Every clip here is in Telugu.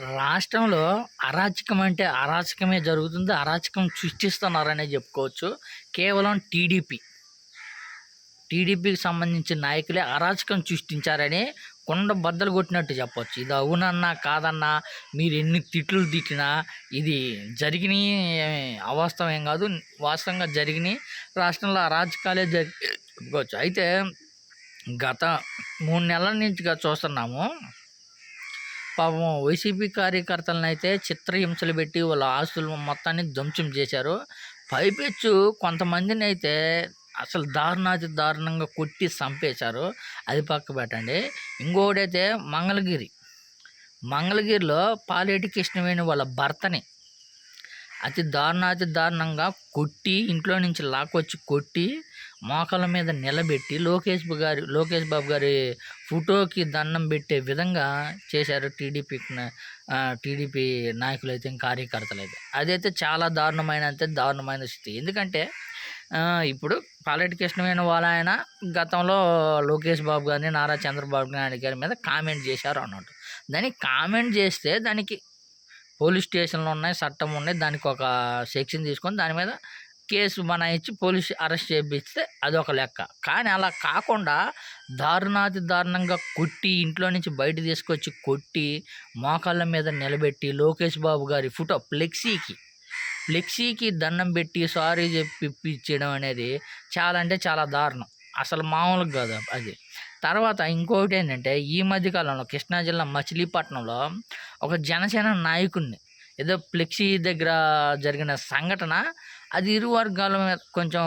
రాష్ట్రంలో అరాచకం అంటే అరాచకమే జరుగుతుంది. అరాచకం సృష్టిస్తున్నారనే చెప్పుకోవచ్చు. కేవలం టీడీపీ. టీడీపీకి సంబంధించిన నాయకులే అరాచకం సృష్టించారని కొండ బద్దలు కొట్టినట్టు చెప్పొచ్చు. ఇది అవునన్నా కాదన్నా మీరు ఎన్ని తిట్లు తిట్టినా ఇది జరిగిన అవాస్తవం ఏం కాదు. వాస్తవంగా జరిగినాయి రాష్ట్రంలో అరాచకాలే చెప్పుకోవచ్చు. అయితే గత మూడు నెలల నుంచిగా చూస్తున్నాము. పాపం వైసీపీ కార్యకర్తలను అయితే చిత్రహింసలు పెట్టి వాళ్ళ ఆస్తులు మొత్తాన్ని ధ్వంసం చేశారు. పైపెచ్చు కొంతమందిని అయితే అసలు దారుణాతి దారుణంగా కొట్టి చంపేశారు. అది పక్క పెట్టండి. ఇంకొకటైతే మంగళగిరి. మంగళగిరిలో పాలేటి కృష్ణవేణి వాళ్ళ భర్తని అతి దారుణాతి దారుణంగా కొట్టి ఇంట్లో నుంచి లాక్కొచ్చి కొట్టి మోకాల మీద నిలబెట్టి లోకేష్ గారి లోకేష్ బాబు గారి ఫోటోకి దండం పెట్టే విధంగా చేశారు టీడీపీ టీడీపీ నాయకులు అయితే కార్యకర్తలు అయితే. అదైతే చాలా దారుణమైన అంటే దారుణమైన స్థితి. ఎందుకంటే ఇప్పుడు పాలెటి కృష్ణమైన వాళ్ళ ఆయన గతంలో లోకేష్ బాబు గారిని నారా చంద్రబాబు నాయుడు గారి మీద కామెంట్ చేశారు అన్నట్టు. దానికి కామెంట్ చేస్తే దానికి పోలీస్ స్టేషన్లు ఉన్నాయి చట్టం ఉన్నాయి. దానికి ఒక సెక్షన్ తీసుకొని దాని మీద కేసు మన ఇచ్చి పోలీస్ అరెస్ట్ చేపిస్తే అదొక లెక్క. కానీ అలా కాకుండా దారుణాతి దారుణంగా కొట్టి ఇంట్లో నుంచి బయట తీసుకొచ్చి కొట్టి మోకాళ్ళ మీద నిలబెట్టి లోకేష్ బాబు గారి ఫోటో ఫ్లెక్సీకి ఫ్లెక్సీకి దండం పెట్టి సారీ చెప్పి ఇప్పించడం అనేది చాలా అంటే చాలా దారుణం. అసలు మామూలుగా కాదు అది. తర్వాత ఇంకొకటి ఏంటంటే ఈ మధ్యకాలంలో కృష్ణా జిల్లా మచిలీపట్నంలో ఒక జనసేన నాయకుడిని ఏదో ఫ్లెక్సీ దగ్గర జరిగిన సంఘటన అది ఇరు వర్గాల మీద కొంచెం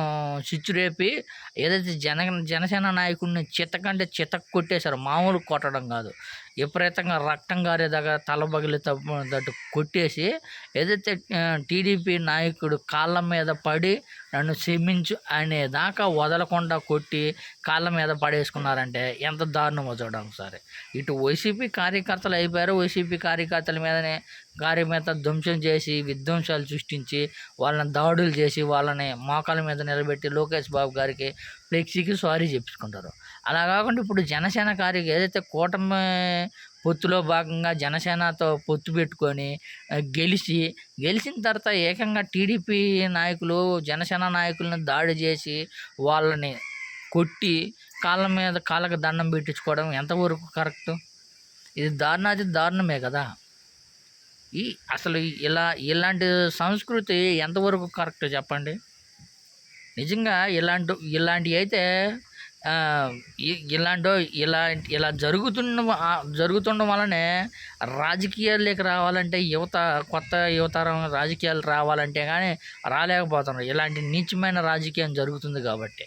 చిచ్చు రేపి ఏదైతే జన జనసేన నాయకుడిని చిత్తకంటే చిత్త కొట్టేశారు మామూలు కొట్టడం కాదు. విపరీతంగా రక్తం గారేదాకా తల పగిలి తట్టు కొట్టేసి ఏదైతే టీడీపీ నాయకుడు కాళ్ళ మీద పడి నన్ను క్షమించు అనేదాకా వదలకుండా కొట్టి కాళ్ళ మీద పడేసుకున్నారంటే ఎంత దారుణమో చూడండి ఒకసారి. ఇటు వైసీపీ కార్యకర్తలు అయిపోయారు. వైసీపీ కార్యకర్తల మీదనే గారి మీద ధ్వంసం చేసి విధ్వంసాలు సృష్టించి వాళ్ళని దాడులు చేసి వాళ్ళని మోకాల మీద నిలబెట్టి లోకేష్ బాబు గారికి ఫ్లెక్సీకి సారీ చెప్పుకుంటారు అలా కాకుండా ఇప్పుడు జనసేన కార్య ఏదైతే కూటమి పొత్తులో భాగంగా జనసేనతో పొత్తు పెట్టుకొని గెలిచి గెలిచిన తర్వాత ఏకంగా టీడీపీ నాయకులు జనసేన నాయకులను దాడి చేసి వాళ్ళని కొట్టి కాళ్ళ మీద కాళ్ళకు దండం పెట్టించుకోవడం ఎంతవరకు కరెక్ట్? ఇది దారుణాది దారుణమే కదా. ఈ అసలు ఇలా ఇలాంటి సంస్కృతి ఎంతవరకు కరెక్ట్ చెప్పండి? నిజంగా ఇలాంటి ఇలాంటివి అయితే ఇలాంటి ఇలా ఇలా జరుగుతున్న జరుగుతుండడం వలనే రాజకీయాల్లోకి రావాలంటే యువత కొత్త యువతరం రాజకీయాలు రావాలంటే కానీ రాలేకపోతున్నారు. ఇలాంటి నీచమైన రాజకీయం జరుగుతుంది కాబట్టి.